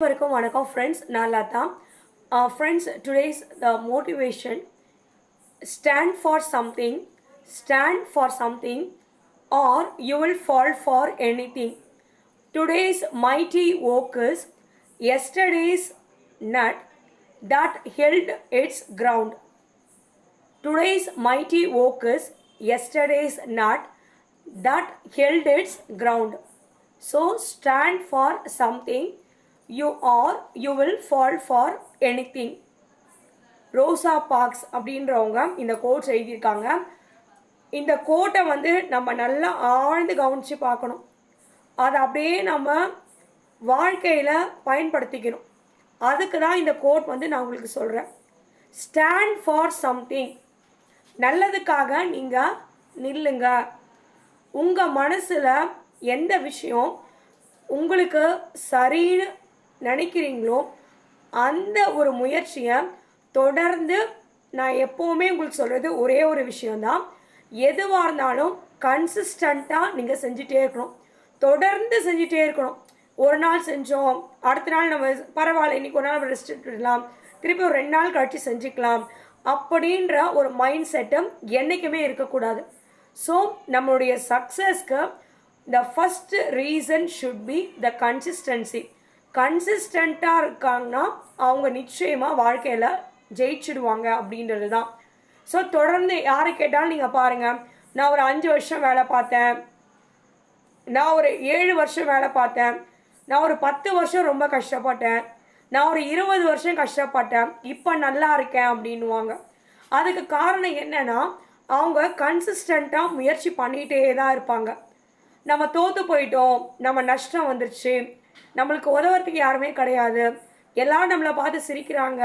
வணக்கம் வணக்கம் ஃப்ரெண்ட்ஸ் நான் Latha. Friends today's the motivation stand for something stand for something or you will fall for anything today's mighty oaks yesterday's nut that held its ground Today's mighty oak is yesterday's nut that held its ground. So stand for you or you will fall for anything Rosa Parks அப்படின்றவங்க இந்த quotes எழுதியிருக்காங்க. இந்த கோட்டை வந்து நம்ம நல்லா ஆழ்ந்து கவனித்து பார்க்கணும். அதை அப்படியே நம்ம வாழ்க்கையில் பயன்படுத்திக்கணும். அதுக்கு தான் இந்த கோட் வந்து நான் உங்களுக்கு சொல்கிறேன் ஸ்டாண்ட் ஃபார் சம்திங் நல்லதுக்காக நீங்கள் நில்லுங்க. உங்கள் மனசில் எந்த விஷயம் உங்களுக்கு சரின்னு நினைக்கிறீங்களோ? அந்த ஒரு முயற்சியை தொடர்ந்து நான் எப்போவுமே உங்களுக்கு சொல்கிறது ஒரே ஒரு விஷயந்தான் எதுவாக இருந்தாலும் கன்சிஸ்டண்ட்டாக நீங்கள் செஞ்சுட்டே இருக்கணும். தொடர்ந்து செஞ்சுட்டே இருக்கணும். ஒரு நாள் செஞ்சோம் அடுத்த நாள் நம்ம பரவாயில்ல இன்னைக்கு ஒரு நாள் ரெஸ்ட் விடலாம் திருப்பி ஒரு ரெண்டு நாள் கழித்து செஞ்சுக்கலாம். அப்படின்ற ஒரு மைண்ட் செட்டும் என்றைக்குமே இருக்கக்கூடாது. ஸோ நம்மளுடைய சக்ஸஸ்க்கு the first reason should be the consistency கன்சிஸ்டண்ட்டாக இருக்காங்கன்னா அவங்க நிச்சயமாக வாழ்க்கையில் ஜெயிச்சிடுவாங்க அப்படின்றது தான் ஸோ தொடர்ந்து யாரை கேட்டாலும் நீங்கள் பாருங்கள் நான் ஒரு அஞ்சு வருஷம் வேலை பார்த்தேன். நான் ஒரு ஏழு வருஷம் வேலை பார்த்தேன். நான் ஒரு பத்து வருஷம் ரொம்ப கஷ்டப்பட்டேன். நான் ஒரு இருபது வருஷம் கஷ்டப்பட்டேன். இப்போ நல்லா இருக்கேன் அப்படின்னுவாங்க. அதுக்கு காரணம் என்னென்னா அவங்க கன்சிஸ்டண்ட்டாக முயற்சி பண்ணிகிட்டே தான் இருப்பாங்க. நம்ம தோற்று போயிட்டோம். நம்ம நஷ்டம் வந்துருச்சு. நம்மளுக்கு உதவுறதுக்கு யாருமே கிடையாது. எல்லாரும் நம்மளை பார்த்து சிரிக்கிறாங்க.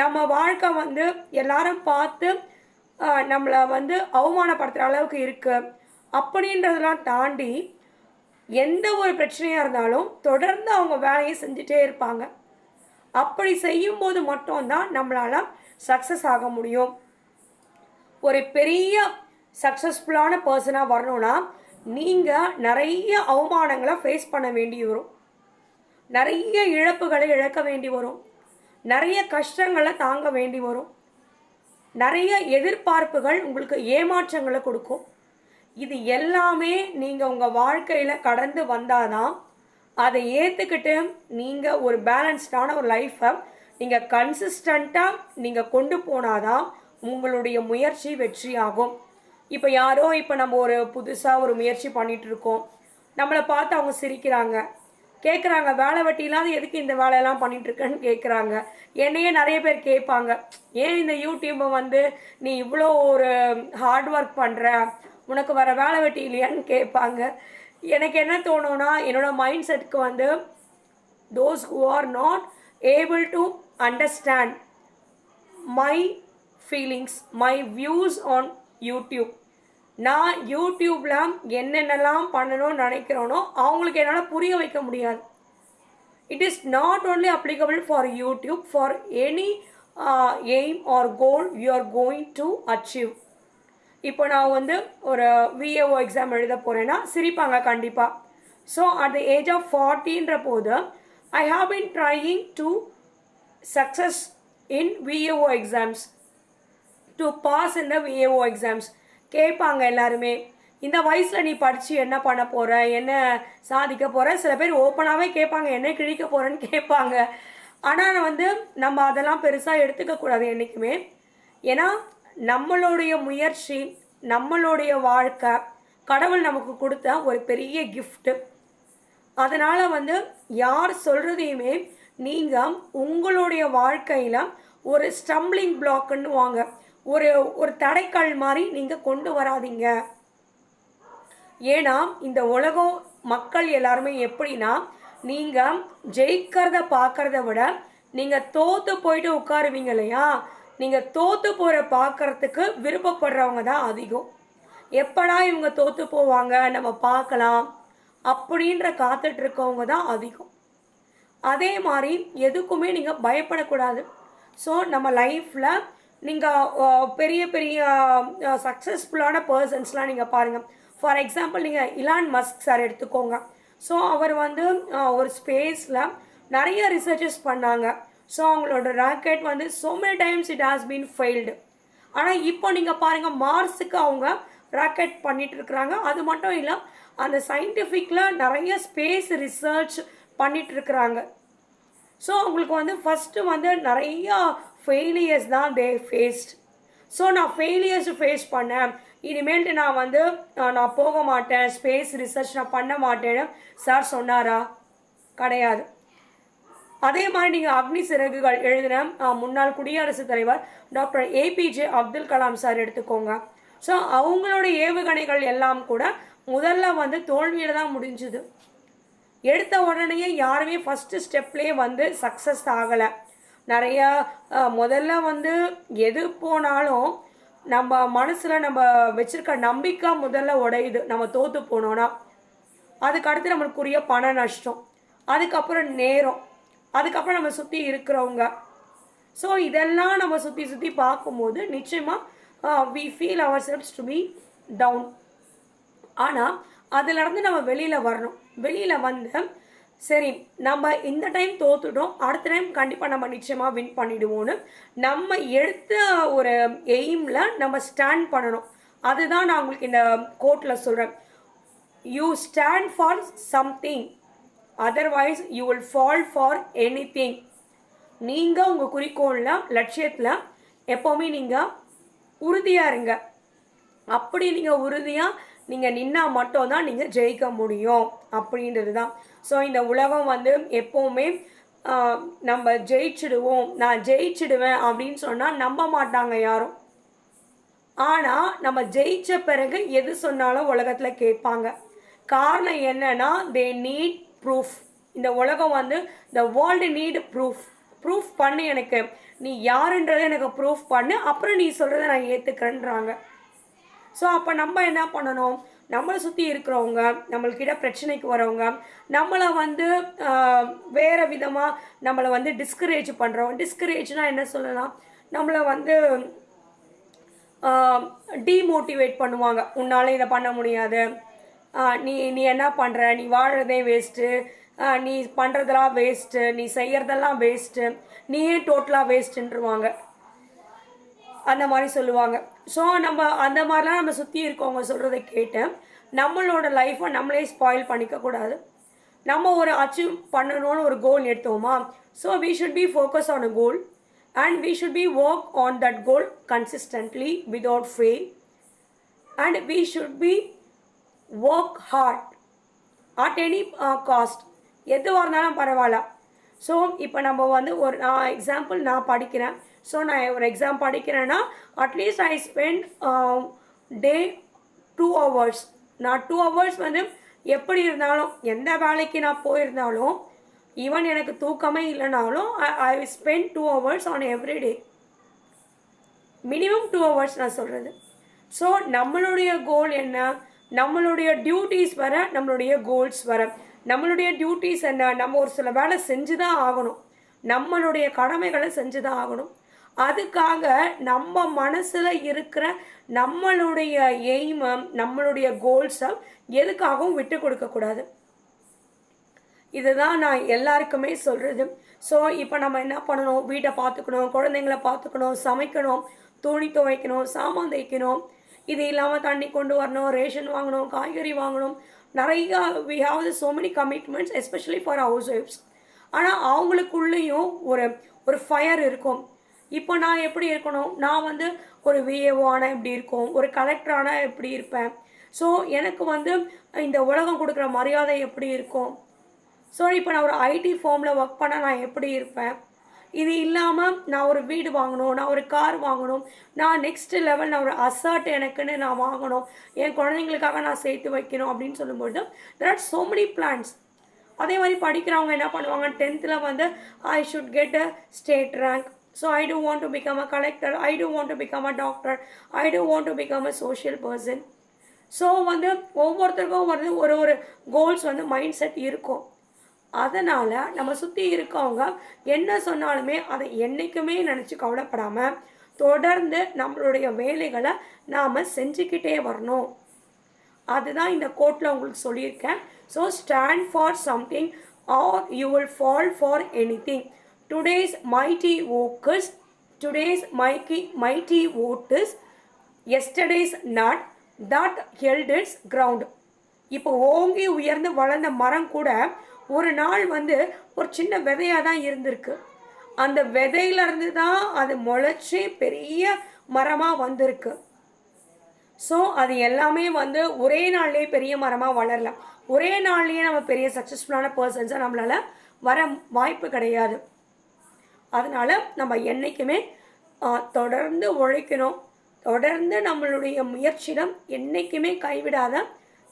நம்ம வாழ்க்கை வந்து எல்லாரும் பார்த்து நம்மளை வந்து அவமானப்படுத்துகிற அளவுக்கு இருக்குது அப்படின்றதெல்லாம் தாண்டி எந்த ஒரு பிரச்சனையாக இருந்தாலும் தொடர்ந்து அவங்க வேலையை செஞ்சுட்டே இருப்பாங்க. அப்படி செய்யும்போது மட்டும்தான் நம்மளால் சக்ஸஸ் ஆக முடியும். ஒரு பெரிய சக்ஸஸ்ஃபுல்லான பர்சனாக வரணும்னா நீங்கள் நிறைய அவமானங்களை ஃபேஸ் பண்ண வேண்டி வரும். நிறைய இழப்புகளை இழக்க வேண்டி வரும். நிறைய கஷ்டங்களை தாங்க வேண்டி வரும். நிறைய எதிர்பார்ப்புகள் உங்களுக்கு ஏமாற்றங்களை கொடுக்கும். இது எல்லாமே நீங்கள் உங்கள் வாழ்க்கையில் கடந்து வந்தாதான் அதை ஏற்றுக்கிட்டு நீங்கள் ஒரு பேலன்ஸ்டான ஒரு லைஃப்பை நீங்கள் கன்சிஸ்டண்ட்டாக நீங்கள் கொண்டு போனாதான் உங்களுடைய முயற்சி வெற்றியாகும். இப்போ யாரோ இப்போ நம்ம ஒரு புதுசாக ஒரு முயற்சி பண்ணிட்டு இருக்கோம் நம்மளை பார்த்து அவங்க சிரிக்கிறாங்க. கேட்குறாங்க வேலை வெட்டி இல்லாத எதுக்கு இந்த வேலையெல்லாம் பண்ணிகிட்ருக்கேன்னு கேட்குறாங்க என்னையே நிறைய பேர் கேட்பாங்க. ஏன் இந்த யூடியூப்பை வந்து நீ இவ்வளோ ஒரு ஹார்ட் ஒர்க் பண்ணுற உனக்கு வர வேலை வெட்டி இல்லையான்னு கேட்பாங்க. எனக்கு என்ன தோணும்னா என்னோடய மைண்ட் செட்டுக்கு வந்து those who are not able to understand my feelings my views on YouTube நான் யூடியூப்பில் என்னென்னலாம் பண்ணணும்னு நினைக்கிறோனோ அவங்களுக்கு என்னால் புரிய வைக்க முடியாது. It is not only applicable for YouTube for any aim or goal you are going to achieve இப்போ நான் வந்து ஒரு விஏஓ எக்ஸாம் எழுத போகிறேன்னா சிரிப்பாங்க கண்டிப்பாக so at the age of ஃபார்ட்டின்ற போது I have been trying to success in VAO exams to pass in the VAO exams கேட்பாங்க எல்லாருமே. இந்த வயசில் நீ படித்து என்ன பண்ண போகிற என்ன சாதிக்க போகிற சில பேர் ஓப்பனாகவே கேட்பாங்க என்ன கிழிக்க போகிறேன்னு கேட்பாங்க. ஆனால் வந்து நம்ம அதெல்லாம் பெருசாக எடுத்துக்கக்கூடாது என்றைக்குமே ஏன்னா நம்மளுடைய முயற்சி நம்மளுடைய வாழ்க்கை கடவுள் நமக்கு கொடுத்த ஒரு பெரிய கிஃப்ட்டு அதனால் வந்து யார் சொல்கிறதையுமே நீங்கள் உங்களுடைய வாழ்க்கையில் ஒரு ஸ்டம்பிளிங் பிளாக்குன்னு வாங்க. ஒரு ஒரு தடைக்கல் மாதிரி நீங்கள் கொண்டு வராதீங்க. ஏன்னா இந்த உலகம் மக்கள் எல்லாருமே எப்படின்னா நீங்கள் ஜெயிக்கிறத பார்க்கறத விட நீங்கள் தோற்று போயிட்டு உட்காருவீங்க இல்லையா? நீங்கள் தோற்று போகிற பார்க்கறதுக்கு விருப்பப்படுறவங்க தான் அதிகம். எப்படா இவங்க தோற்று போவாங்க? நம்ம பார்க்கலாம் அப்படின்ற காத்துட்டு இருக்கவங்க தான் அதிகம். அதே மாதிரி எதுக்குமே நீங்கள் பயப்படக்கூடாது. ஸோ நம்ம லைஃப்பில் நீங்கள் பெரிய பெரிய சக்ஸஸ்ஃபுல்லான பர்சன்ஸ்லாம் நீங்கள் பாருங்கள் ஃபார் எக்ஸாம்பிள் நீங்கள் இலான் மஸ்க் சார் எடுத்துக்கோங்க. ஸோ அவர் வந்து ஒரு ஸ்பேஸில் நிறைய ரிசர்ச்சஸ் பண்ணாங்க. ஸோ அவங்களோட ராக்கெட் வந்து so many times it has been failed ஆனால் இப்போ நீங்கள் பாருங்கள் மார்ஸுக்கு அவங்க ராக்கெட் பண்ணிட்டு இருக்கிறாங்க. அது மட்டும் இல்லை அந்த சயின்டிஃபிக்கில் நிறைய ஸ்பேஸ் ரிசர்ச் பண்ணிட்டு இருக்கிறாங்க. ஸோ அவங்களுக்கு வந்து ஃபஸ்ட்டு வந்து நிறையா ஃபெயிலியர்ஸ் தான் தே ஃபேஸ்ட் ஸோ நான் ஃபெயிலியர்ஸ் ஃபேஸ் பண்ணேன். இனிமேல்ட்டு நான் வந்து நான் போக மாட்டேன். ஸ்பேஸ் ரிசர்ச் நான் பண்ண மாட்டேன்னு சார் சொன்னாரா? கிடையாது. அதே மாதிரி நீங்கள் அக்னி சிறகுகள் எழுதின முன்னாள் குடியரசுத் தலைவர் doctor APJ Abdul Kalam sir எடுத்துக்கோங்க. ஸோ அவங்களோட ஏவுகணைகள் எல்லாம் கூட முதல்ல வந்து தோல்வியில் தான் முடிஞ்சுது. எடுத்த உடனேயே யாருமே ஃபஸ்ட்டு ஸ்டெப்லேயே வந்து சக்ஸஸ் ஆகலை. நிறையா முதல்ல வந்து எது போனாலும் நம்ம மனசில் நம்ம வச்சுருக்க நம்பிக்கை முதல்ல உடையுது. நம்ம தோற்று போனோன்னா அதுக்கு அடுத்து நம்மளுக்குரிய பண நஷ்டம் அதுக்கப்புறம் நேரம் அதுக்கப்புறம் நம்ம சுற்றி இருக்கிறவங்க. ஸோ இதெல்லாம் நம்ம சுற்றி சுற்றி பார்க்கும்போது நிச்சயமாக we feel ourselves to be down ஆனால் அதிலிருந்து நம்ம வெளியில் வரணும். வெளியில் வந்து சரி நம்ம இந்த டைம் தோத்துட்டோம் அடுத்த டைம் கண்டிப்பாக நம்ம நிச்சயமாக வின் பண்ணிடுவோம்னு நம்ம எடுத்த ஒரு எய்மில் நம்ம ஸ்டாண்ட் பண்ணணும். அதுதான் நான் உங்களுக்கு இந்த கோட்டில் சொல்கிறேன் you stand for something otherwise you will fall for anything நீங்கள் உங்கள் குறிக்கோளில் லட்சியத்தில் எப்போவுமே நீங்கள் உறுதியாக இருங்க. அப்படி நீங்கள் உறுதியாக நீங்கள் நின்னா மட்டும்தான் நீங்கள் ஜெயிக்க முடியும் அப்படின்றது தான் ஸோ இந்த உலகம் வந்து எப்போவுமே நம்ம ஜெயிச்சிடுவோம். நான் ஜெயிச்சிடுவேன் அப்படின்னு சொன்னால் நம்ப மாட்டாங்க யாரும். ஆனால் நம்ம ஜெயிச்ச பிறகு எது சொன்னாலும் உலகத்தில் கேட்பாங்க. காரணம் என்னன்னா தே நீட் ப்ரூஃப் இந்த உலகம் வந்து the world need proof proof பண்ணு எனக்கு. நீ யாருன்றதை எனக்கு ப்ரூஃப் பண்ணு. அப்புறம் நீ சொல்கிறத நான் ஏற்றுக்கிறேன்றாங்க ஸோ அப்போ நம்ம என்ன பண்ணணும்? நம்மளை சுற்றி இருக்கிறவங்க நம்மள்கிட்ட பிரச்சனைக்கு வரவங்க நம்மளை வந்து வேறு விதமாக நம்மளை வந்து டிஸ்கரேஜ் பண்ணுறோம் டிஸ்கரேஜ்னால் என்ன சொல்லலாம்? நம்மளை வந்து டீமோட்டிவேட் பண்ணுவாங்க. உன்னால் இதை பண்ண முடியாது. நீ நீ என்ன பண்ணுற நீ வாழறதே வேஸ்ட்டு நீ பண்ணுறதெல்லாம் வேஸ்ட்டு நீ செய்கிறதெல்லாம் வேஸ்ட்டு நீயே டோட்டலாக வேஸ்ட்டுன்றவாங்க அந்த மாதிரி சொல்லுவாங்க. ஸோ நம்ம அந்த மாதிரிலாம் நம்ம சுற்றி இருக்கவங்க சொல்கிறத கேட்டு நம்மளோட லைஃப்பை நம்மளே ஸ்பாயில் பண்ணிக்க கூடாது. நம்ம ஒரு அச்சீவ் பண்ணணும்னு ஒரு goal எடுத்தோமா? So we should be focus on a goal and we should be work on that goal consistently without fail and we should be work hard at any cost எதுவாக இருந்தாலும் பரவாயில்ல. So இப்போ நம்ம வந்து ஒரு நான் எக்ஸாம்பிள் நான் படிக்கிறேன். ஸோ நான் ஒரு exam படிக்கிறேன்னா at least I spend day two hours நான் டூ ஹவர்ஸ் வந்து எப்படி இருந்தாலும் எந்த வேலைக்கு நான் போயிருந்தாலும் ஈவன் எனக்கு தூக்கமே இல்லைனாலும் I spend two hours on every day minimum two hours நான் சொல்கிறது ஸோ நம்மளுடைய கோல் என்ன? நம்மளுடைய டியூட்டிஸ் வர நம்மளுடைய கோல்ஸ் வர. நம்மளுடைய டியூட்டிஸ் என்ன? நம்ம ஒரு சில வேலை செஞ்சு தான் ஆகணும். நம்மளுடைய கடமைகளை செஞ்சு தான் ஆகணும். அதுக்காக நம்ம மனசில் இருக்கிற நம்மளுடைய எய்மை நம்மளுடைய கோல்ஸை எதுக்காகவும் விட்டு கொடுக்கக்கூடாது இதுதான் நான் எல்லாருக்குமே சொல்கிறது ஸோ இப்போ நம்ம என்ன பண்ணணும்? வீட்டை பார்த்துக்கணும் குழந்தைங்கள பார்த்துக்கணும் சமைக்கணும் துணி துவைக்கணும் சாமான் தைக்கணும். இது இல்லாமல் தண்ணி கொண்டு வரணும் ரேஷன் வாங்கணும் காய்கறி வாங்கணும். நிறையா we have the so many commitments especially for house wives ஆனால் அவங்களுக்குள்ளேயும் ஒரு ஒரு ஃபயர் இருக்கும். இப்போ நான் எப்படி இருக்கணும்? நான் வந்து ஒரு விஏஓ ஆனால் எப்படி இருக்கும்? ஒரு கலெக்டர் ஆனால் எப்படி இருப்பேன்? ஸோ எனக்கு வந்து இந்த உலகம் கொடுக்குற மரியாதை எப்படி இருக்கும்? ஸோ இப்போ நான் ஒரு ஐடி ஃபார்மில் ஒர்க் பண்ண நான் எப்படி இருப்பேன்? இது இல்லாமல் நான் ஒரு வீடு வாங்கணும் நான் ஒரு கார் வாங்கணும் நான் நெக்ஸ்ட் லெவல் நான் ஒரு அசர்ட் எனக்குன்னு நான் வாங்கணும் என் குழந்தைங்களுக்காக நான் சேர்த்து வைக்கணும் அப்படின்னு சொல்லும்போது there are so many plans அதே மாதிரி படிக்கிறவங்க என்ன பண்ணுவாங்க? டென்த்தில் வந்து I should get a state rank so I too want to become a collector I too want to become a doctor I too want to become a social person so வந்து ஒவ்வொருத்தருக்கும் வந்து ஒரு ஒரு கோல்ஸ் வந்து mind set இருக்கும். அதனால் நம்ம சுற்றி இருக்கவங்க என்ன சொன்னாலுமே அதை என்றைக்குமே நினச்சி கவலைப்படாமல் தொடர்ந்து நம்மளுடைய வேலைகளை நாம் செஞ்சுக்கிட்டே வரணும். அதுதான் இந்த கோட்டில் உங்களுக்கு சொல்லியிருக்கேன். So stand for something or you will fall for anything today's mighty oaks today's mighty mighty vote is not that held its ground இப்போ ஓங்கி உயர்ந்து வளர்ந்த மரம் கூட ஒரு நாள் வந்து ஒரு சின்ன விதையாக தான் இருந்திருக்கு. அந்த விதையிலேருந்து தான் அது முளைச்சி பெரிய மரமாக வந்திருக்கு. ஸோ அது எல்லாமே வந்து ஒரே நாள்லேயே பெரிய மரமாக வளரல ஒரே நாள்லேயே நம்ம பெரிய சக்ஸஸ்ஃபுல்லான பர்சன்ஸாக நம்மளால் வர வாய்ப்பு கிடையாது. அதனால் நம்ம என்றைக்குமே தொடர்ந்து உழைக்கணும். தொடர்ந்து நம்மளுடைய முயற்சியிடம் என்றைக்குமே கைவிடாத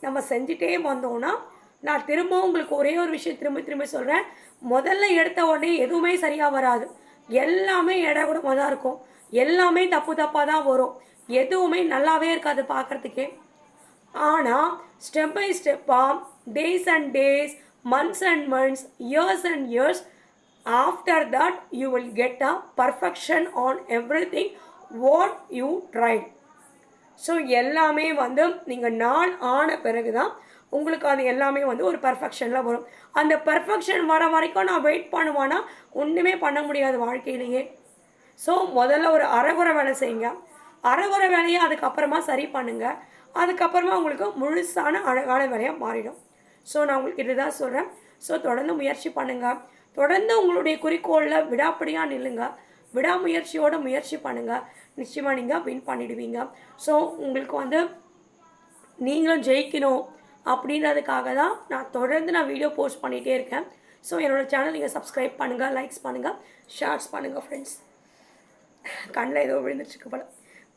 நம்ம செஞ்சுட்டே வந்தோம்னா நான் திரும்பவும் உங்களுக்கு ஒரே ஒரு விஷயம் திரும்ப திரும்ப சொல்கிறேன் முதல்ல எடுத்த உடனே எதுவுமே சரியாக வராது. எல்லாமே இடகுடமாக தான் இருக்கும். எல்லாமே தப்பு தப்பாக தான் வரும். எதுவுமே நல்லாவே இருக்காது பார்க்குறதுக்கே. ஆனால் ஸ்டெப் பை ஸ்டெப்பாக days and days months and months years and years after that you will get a perfection on everything what you tried so எல்லாமே வந்து நீங்கள் நாள் ஆன பிறகு தான் உங்களுக்கு அது எல்லாமே வந்து ஒரு பர்ஃபெக்ஷனில் வரும். அந்த பர்ஃபெக்ஷன் வர வரைக்கும் நான் வெயிட் பண்ணுவானா ஒன்றுமே பண்ண முடியாது வாழ்க்கையிலேயே. ஸோ முதல்ல ஒரு அரைகுறை வேலை செய்யுங்க. அரைகுறை வேலையை அதுக்கப்புறமா சரி பண்ணுங்கள் அதுக்கப்புறமா உங்களுக்கு முழுசான அழகான வேலையாக மாறிடும். ஸோ நான் உங்களுக்கு இதுதான் சொல்கிறேன் ஸோ தொடர்ந்து முயற்சி பண்ணுங்கள் தொடர்ந்து உங்களுடைய குறிக்கோளில் விடாப்படியாக நில்லுங்க. விடாமுயற்சியோட முயற்சி பண்ணுங்கள் நிச்சயமாக நீங்கள் வின் பண்ணிடுவீங்க. ஸோ உங்களுக்கு வந்து நீங்களும் ஜெயிக்கணும். அப்படின்றதுக்காக தான் நான் தொடர்ந்து நான் வீடியோ போஸ்ட் பண்ணிகிட்டே இருக்கேன். ஸோ என்னோட சேனல் நீங்கள் சப்ஸ்கிரைப் பண்ணுங்கள் லைக்ஸ் பண்ணுங்கள் ஷேர்ஸ் பண்ணுங்கள் ஃப்ரெண்ட்ஸ் கண்ணில் ஏதோ விழுந்துட்டுருக்கு போல.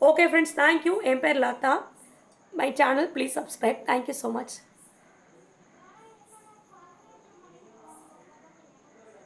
ஓகே ஃப்ரெண்ட்ஸ் தேங்க்யூ என் பேர் Latha. My channel please subscribe thank you so much